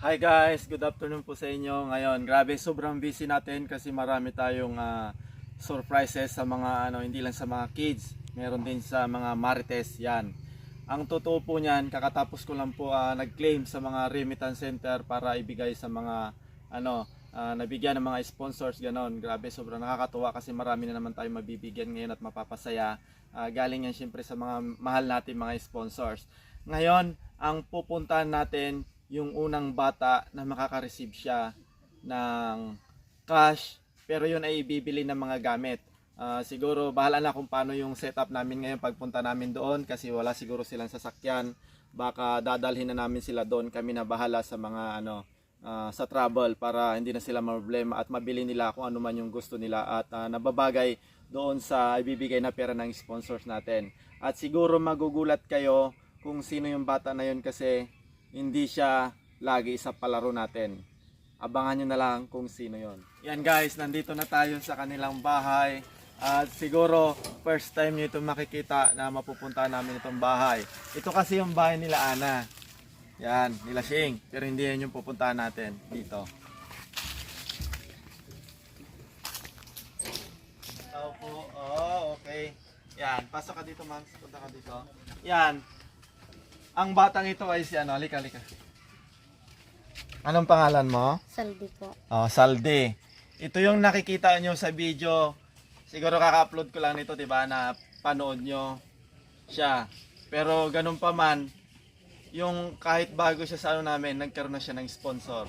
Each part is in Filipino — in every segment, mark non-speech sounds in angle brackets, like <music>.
Hi guys, good afternoon po sa inyo. Ngayon, grabe sobrang busy natin kasi marami tayong ah, surprises sa mga ano, hindi lang sa mga kids, meron din sa mga marites 'yan. Ang totoo po niyan, kakatapos ko lang po ah, nag-claim sa mga remittance center para ibigay sa mga ano, ah, nabigyan ng mga sponsors ganon. Grabe, sobrang nakakatuwa kasi marami na naman tayong mabibigyan ngayon at mapapasaya. Ah, galing yan syempre sa mga mahal natin mga sponsors. Ngayon, ang pupuntahan natin yung unang bata na makaka-receive siya ng cash pero yun ay bibili ng mga gamit. Ah, siguro bahala na kung paano yung setup namin ngayon pagpunta namin doon kasi wala siguro silang sasakyan. Baka dadalhin na namin sila doon. Kami na bahala sa mga ano ah, sa travel para hindi na sila problema at mabili nila kung ano man yung gusto nila at ah, nababagay doon sa ibibigay na pera ng sponsors natin. At siguro magugulat kayo kung sino yung bata na yun kasi hindi siya lagi sa palaro natin. Abangan nyo na lang kung sino yon. Yan guys, nandito na tayo sa kanilang bahay. At siguro first time nyo ito makikita na mapupunta namin itong bahay. Ito kasi yung bahay nila Ana. Yan, nila Shing. Pero hindi yan yung pupuntahan natin dito. Tao po. Oh, okay. Yan, pasok ka dito, ma'am. Punta ka dito. Yan. Ang batang ito ay si ano, halika, halika. Anong pangalan mo? Saldi po. Oh, Salde. Ito yung nakikita nyo sa video. Siguro kaka-upload ko lang nito, 'di ba, na panood nyo siya. Pero ganun pa man, yung kahit bago siya sa ano namin, nagkaroon na siya ng sponsor.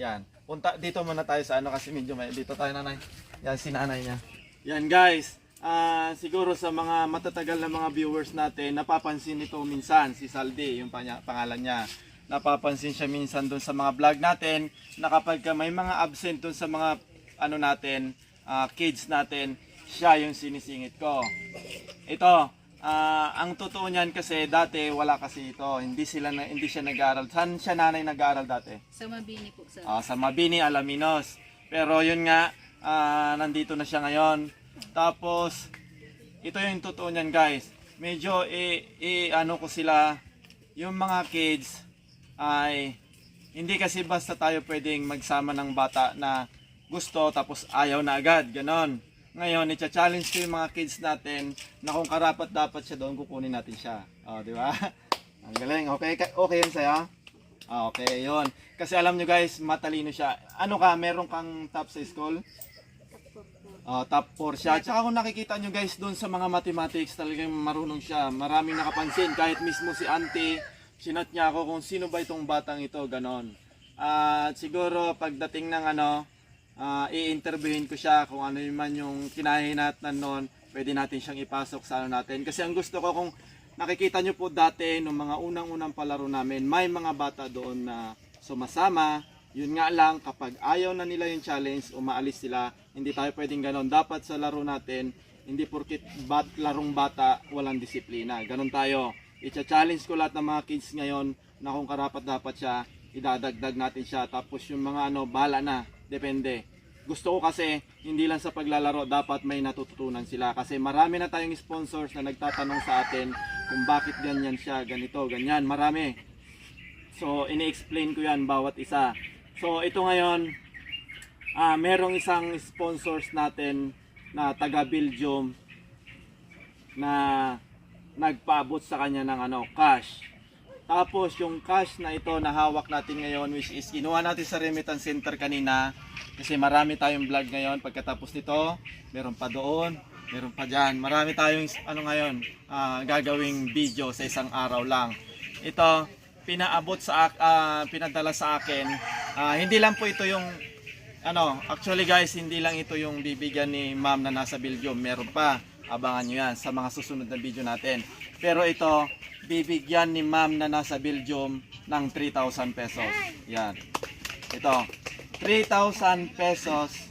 Yan. Punta dito muna tayo sa ano kasi medyo may dito tayo nanay. Yan si nanay niya. Yan guys. Ah, siguro sa mga matatagal na mga viewers natin, napapansin nito minsan si Salde, yung pangalan niya. Napapansin siya minsan doon sa mga vlog natin na kapag ka may mga absent doon sa mga ano natin, ah, kids natin, siya yung sinisingit ko. Ito, ah, ang totoo niyan kasi dati wala kasi ito. Hindi sila na, hindi siya nag-aaral. Saan siya nanay nag-aaral dati? Sa Mabini po, sir. Ah, sa Mabini, Alaminos. Pero yun nga, ah, nandito na siya ngayon. Tapos, ito yung totoo niyan guys. Medyo i, i ano ko sila, yung mga kids ay hindi kasi basta tayo pwedeng magsama ng bata na gusto tapos ayaw na agad, ganon. Ngayon, i-challenge ko yung mga kids natin na kung karapat dapat siya doon, kukunin natin siya. O, di ba? <laughs> Ang galing. Okay, ka- okay yun sa'yo? Ah, okay, yun. Kasi alam nyo guys, matalino siya. Ano ka, meron kang top sa school? Ah, top 4 siya. Tsaka kung nakikita nyo guys doon sa mga mathematics, talagang marunong siya. Maraming nakapansin. Kahit mismo si auntie, sinat niya ako kung sino ba itong batang ito, ganon. At siguro pagdating ng ano, ah, i-interviewin ko siya kung ano yun man yung kinahinatnan noon, pwede natin siyang ipasok sa ano natin. Kasi ang gusto ko kung nakikita nyo po dati nung mga unang-unang palaro namin, may mga bata doon na sumasama. Yun nga lang, kapag ayaw na nila yung challenge, umaalis sila, hindi tayo pwedeng ganon. Dapat sa laro natin, hindi porkit bat, larong bata, walang disiplina. Ganon tayo. I-challenge ko lahat ng mga kids ngayon na kung karapat dapat siya, idadagdag natin siya. Tapos yung mga ano, bala na. Depende. Gusto ko kasi, hindi lang sa paglalaro, dapat may natututunan sila. Kasi marami na tayong sponsors na nagtatanong sa atin kung bakit ganyan siya, ganito, ganyan. Marami. So, ini-explain ko yan bawat isa. So, ito ngayon, ah merong isang sponsors natin na taga Belgium na nagpaabot sa kanya ng ano, cash. Tapos yung cash na ito na hawak natin ngayon which is kinuha natin sa remittance center kanina kasi marami tayong vlog ngayon. Pagkatapos nito meron pa doon meron pa dyan. Marami tayong ano ngayon ah, gagawing video sa isang araw lang. Ito pinaabot sa ah, pinadala sa akin. Ah, hindi lang po ito yung ano actually guys hindi lang ito yung bibigyan ni ma'am na nasa Belgium. Meron pa. Abangan nyo yan sa mga susunod na video natin. Pero ito bibigyan ni ma'am na nasa Belgium ng 3,000 pesos. Yan. Ito 3,000 pesos.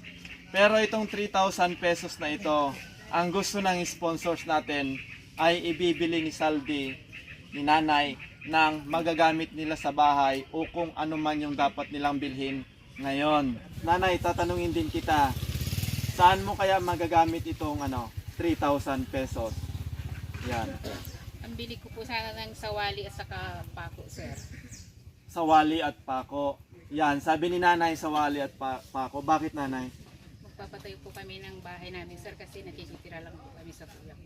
Pero itong 3,000 pesos na ito ang gusto ng sponsors natin ay ibibili ni Saldi ni nanay ng magagamit nila sa bahay o kung ano man yung dapat nilang bilhin ngayon. Nanay, tatanungin din kita, saan mo kaya magagamit itong ano, 3,000 pesos? Yan. Ang bili ko po sana ng sawali at saka pako, sir. Sa wali at pako. Yan, sabi ni nanay sa wali at pa, Paco. Bakit nanay? Magpapatayo po kami ng bahay namin, sir, kasi nakikitira lang po kami sa kuya.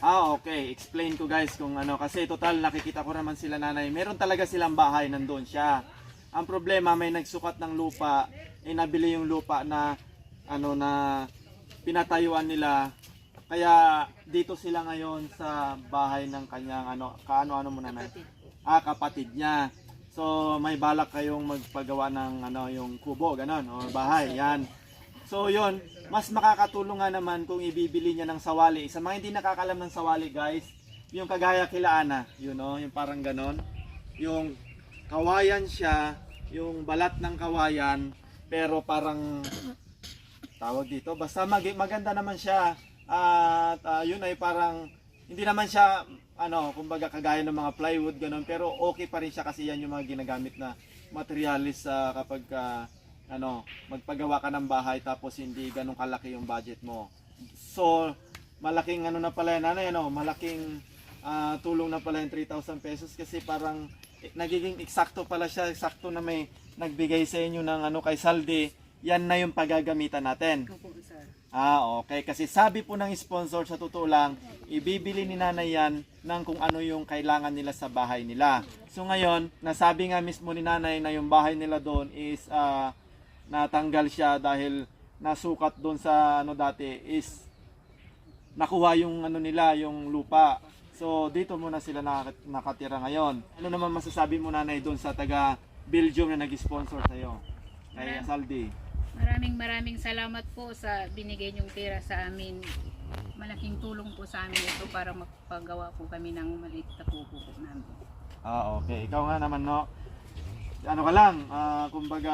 Ah, okay. Explain ko guys kung ano. Kasi total nakikita ko naman sila nanay. Meron talaga silang bahay, nandun siya. Ang problema, may nagsukat ng lupa. Eh, nabili yung lupa na, ano, na pinatayuan nila. Kaya dito sila ngayon sa bahay ng kanyang, ano, kaano-ano mo nanay? Kapatid. Ah, kapatid niya. So, may balak kayong magpagawa ng, ano, yung kubo, ganon, o bahay. Yan. So yun, mas makakatulong nga naman kung ibibili niya ng sawali. Sa mga hindi nakakalam ng sawali guys, yung kagaya kila Ana, yun know, yung parang ganon. Yung kawayan siya, yung balat ng kawayan, pero parang tawag dito, basta mag- maganda naman siya. At ah, yun ay parang hindi naman siya ano, kumbaga kagaya ng mga plywood ganon, pero okay pa rin siya kasi yan yung mga ginagamit na materialis sa kapag ah, ano, magpagawa ka ng bahay tapos hindi ganun kalaki yung budget mo. So, malaking ano na pala yan, ano yan, oh, malaking ah, tulong na pala yung 3,000 pesos kasi parang eh, nagiging eksakto pala siya, eksakto na may nagbigay sa inyo ng ano kay Saldi, yan na yung paggagamitan natin. Opo, sir. Ah, okay. Kasi sabi po ng sponsor sa totoo lang, ibibili ni nanay yan ng kung ano yung kailangan nila sa bahay nila. So ngayon, nasabi nga mismo ni nanay na yung bahay nila doon is ah, natanggal siya dahil nasukat doon sa ano dati is nakuha yung ano nila, yung lupa. So dito muna sila nak- nakatira ngayon. Ano naman masasabi mo nanay doon sa taga Belgium na nag-sponsor sa iyo? Kay Saldi. Maraming maraming salamat po sa binigay niyong tira sa amin. Malaking tulong po sa amin ito para magpagawa po kami ng maliit na kubo po namin. Ah, okay. Ikaw nga naman, no? Ano ka lang, ah, kumbaga,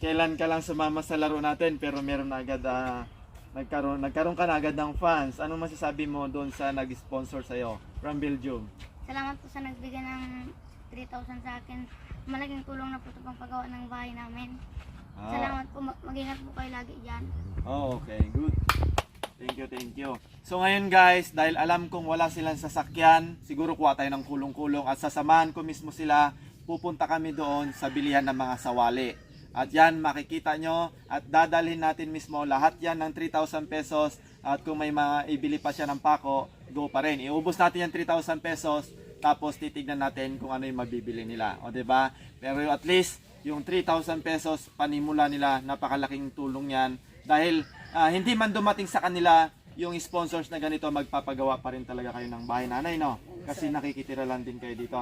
kailan ka lang sumama sa laro natin, pero meron na agad, ah, nagkaroon, nagkaroon ka na agad ng fans. Anong masasabi mo doon sa nag-sponsor sa'yo from Belgium? Salamat po sa nagbigay ng 3,000 sa akin. Malaking tulong na po ito pang paggawa ng bahay namin. Ah, Salamat po. Mag- Mag-ingat po kayo lagi dyan. Oh, okay. Good. Thank you, thank you. So ngayon guys, dahil alam kong wala silang sasakyan, siguro kuha tayo ng kulong-kulong at sasamahan ko mismo sila, pupunta kami doon sa bilihan ng mga sawali. At yan, makikita nyo at dadalhin natin mismo lahat yan ng 3,000 pesos at kung may mga ibili pa siya ng pako, go pa rin. Iubos natin yung 3,000 pesos tapos titignan natin kung ano yung mabibili nila. O ba? Pero at least yung 3,000 pesos panimula nila, napakalaking tulong yan. Dahil ah, hindi man dumating sa kanila yung sponsors na ganito, magpapagawa pa rin talaga kayo ng bahay nanay, no? Kasi nakikitira lang din kayo dito.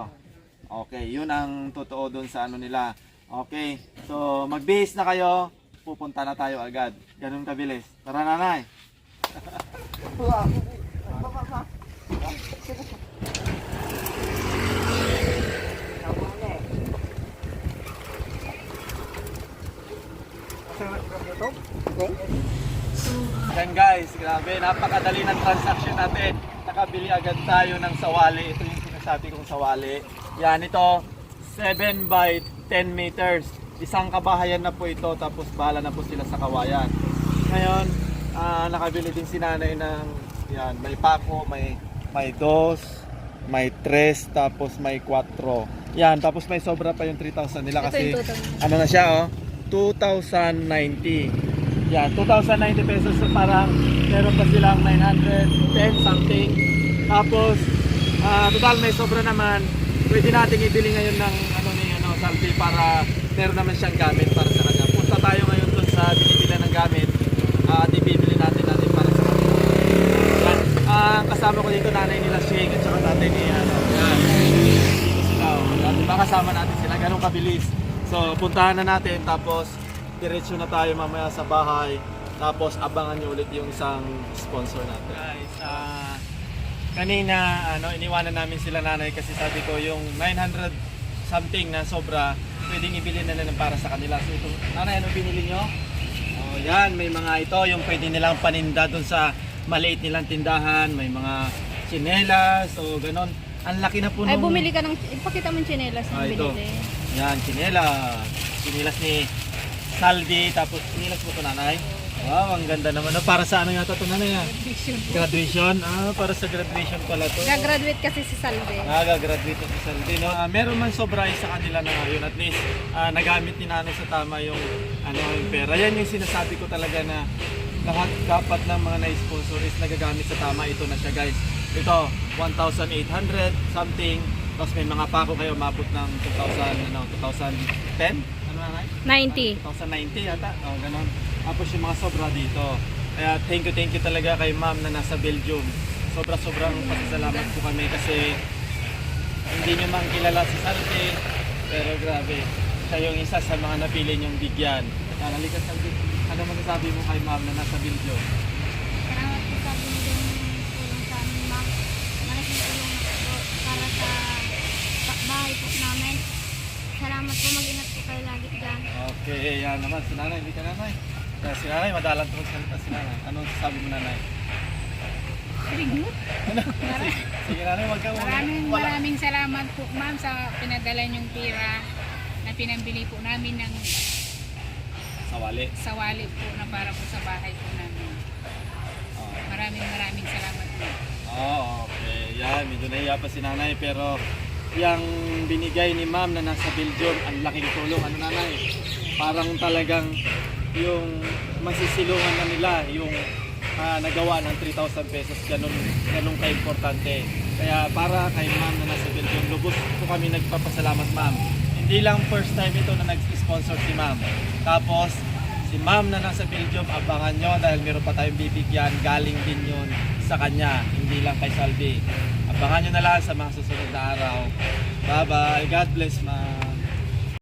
Okay, yun ang totoo doon sa ano nila. Okay, so magbihis na kayo, pupunta na tayo agad. Ganun kabilis. Tara nanay. Yan guys, grabe, napakadali ng transaction natin. Nakabili agad tayo ng sawali. Ito yung sinasabi kong sawali. Yan, ito, 7 by 10 meters. Isang kabahayan na po ito, tapos bahala na po sila sa kawayan. Ngayon, ah, nakabili din si nanay ng, yan, may pako, may, may dos, may tres, tapos may 4. Yan, tapos may sobra pa yung 3,000 nila kasi, ano na siya oh, 2,090. Yan, 2,090 pesos so parang meron pa silang 910 something. Tapos, ah, total may sobra naman. Pwede nating ibili ngayon ng ano Salvi para meron naman siyang gamit para sa kanya. Punta tayo ngayon dun sa binibili ng gamit at ibibili natin natin para sa kanya. Yan. Ah, kasama ko dito nanay nila Shake at saka tatay ni ano. Yan. Dito sila. Oh. Kasama natin sila ganun kabilis. So puntahan na natin tapos diretso na tayo mamaya sa bahay. Tapos abangan nyo ulit yung isang sponsor natin. Guys, ah kanina ano iniwanan namin sila nanay kasi sabi ko yung 900 something na sobra pwedeng ibili na lang para sa kanila. So ito, nanay ano binili nyo? Oh, yan, may mga ito yung pwede nilang paninda doon sa maliit nilang tindahan, may mga tsinelas o ganon. Ang laki na po Ay, nung- bumili ka ng, ipakita mo yung chinelas na Ah, ito. binili. Yan, tsinelas. Tsinelas ni Saldi, tapos tsinelas mo to nanay. Wow, ang ganda naman. Para sa ano yata ito na yan? Vision. Graduation? Ah, para sa graduation pala to. Gagraduate kasi si Salve. Nagagraduate na si Saldi, no? Ah, meron man sobra sa kanila na ngayon. At least, ah, nagamit ni Nano sa tama yung, ano, yung pera. Yan yung sinasabi ko talaga na lahat dapat ng mga na-sponsor is nagagamit sa tama. Ito na siya, guys. Ito, 1,800 something. Tapos may mga pako kayo umabot ng 2,000, ano, 2010? Ano na, Nay? 90. 2090 yata. O, ganun. Tapos yung mga sobra dito. Kaya thank you, thank you talaga kay ma'am na nasa Belgium. Sobra-sobrang pasasalamat po kami kasi hindi nyo man kilala si Salve. Pero grabe, siya yung isa sa mga napili nyong bigyan. Yan, halika Salve. Ano masasabi mo kay ma'am na nasa Belgium? Salamat po sa binigay niyong tulong sa amin, ma'am. Malaking tulong na po para sa pa- bahay po namin. Salamat po, mag-ingat po kayo lagi dyan. Okay, yan naman. Si nanay, hindi ka nanay. Kaya si nanay, madalang po salita si nanay. Anong sasabi mo nanay? Sige nanay, wag ka Maraming wala. maraming salamat po ma'am sa pinadala niyong pira na pinambili po namin ng Sawali. sawali po na para po sa bahay po namin. Oh. Maraming maraming salamat po. Oh, okay. Yan, medyo nahiya pa si nanay pero yung binigay ni ma'am na nasa Belgium, ang laking tulong. Ano nanay? Parang talagang yung masisilungan na nila, yung ah, nagawa ng 3,000 pesos, ganun, ganun ka-importante. Kaya para kay ma'am na nasa Belgium, lubos po kami nagpapasalamat ma'am. Hindi lang first time ito na nag-sponsor si ma'am. Tapos, si ma'am na nasa Belgium, abangan nyo dahil meron pa tayong bibigyan. Galing din yun sa kanya, hindi lang kay Salvi. Abangan nyo na lang sa mga susunod na araw. Bye-bye. God bless, ma'am.